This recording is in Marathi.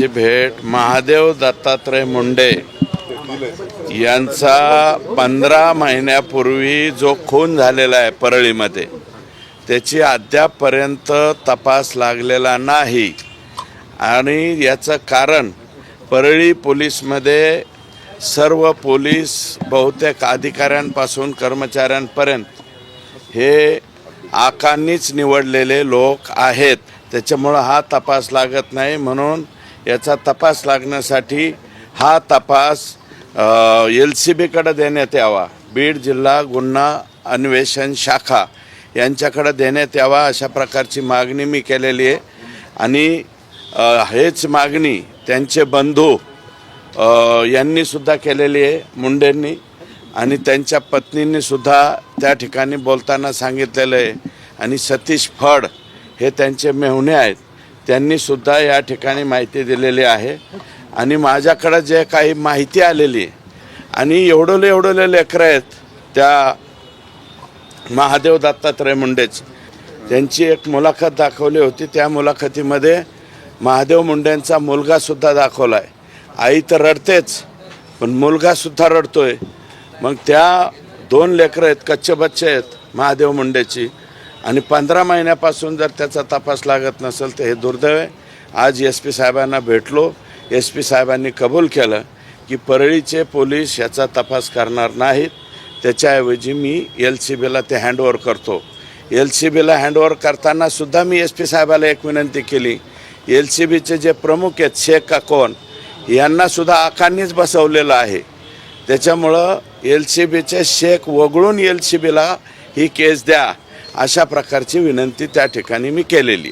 यांची भेट महादेव दत्तात्रय मुंडे यांचा पंधरा महिन्यापूर्वी जो खून झालेला आहे परळीमध्ये त्याची अद्यापपर्यंत तपास लागलेला नाही. आणि याचं कारण परळी पोलीसमध्ये सर्व पोलीस बहुतेक अधिकाऱ्यांपासून कर्मचाऱ्यांपर्यंत हे आकांनीच निवडलेले लोक आहेत. त्याच्यामुळं हा तपास लागत नाही म्हणून याचा तपास लागण्यासाठी हा तपास एल सी बीकडे देण्यात यावा. बीड जिल्हा गुन्हा अन्वेषण शाखा यांच्याकडे देण्यात यावा अशा प्रकारची मागणी मी केलेली आहे. आणि हेच मागणी त्यांचे बंधू यांनीसुद्धा केलेली आहे मुंडेंनी. आणि त्यांच्या पत्नींनीसुद्धा त्या ठिकाणी बोलताना सांगितलेलं आहे. आणि सतीश फड हे त्यांचे मेहुणे आहेत. त्यांनी सुद्धा या ठिकाणी माहिती दिलेली आहे. आणि माझ्याकडं जे काही माहिती आलेली आहे आणि एवढोले एवढोले लेकरं आहेत त्या महादेव दत्तात्रय मुंडेच. त्यांची एक मुलाखत दाखवली होती त्या मुलाखतीमध्ये महादेव मुंडेंचा मुलगासुद्धा दाखवला आहे आई तर रडतेच पण मुलगासुद्धा रडतोय. मग त्या दोन लेकरं आहेत कच्चे बच्चे आहेत महादेव मुंडेची. आणि पंधरा महिन्यापासून जर त्याचा तपास लागत नसेल तर हे दुर्दैव आहे. आज एस पी साहेबांना भेटलो. एस पी साहेबांनी कबूल केलं की परळीचे पोलीस याचा तपास करणार नाहीत. त्याच्याऐवजी मी एल सी बीला ते हँडओव्हर करतो. एल सी बीला हँडओव्हर करताना सुद्धा मी एस पी साहेबाला एक विनंती केली. एल सी बीचे जे प्रमुख आहेत शेख काकोन यांनासुद्धा आकांनीच बसवलेलं आहे. त्याच्यामुळं एल सी बीचे शेख वगळून एल सी बीला ही केस द्या. अशा प्रकारची विनंती त्या ठिकाणी मी केलेली.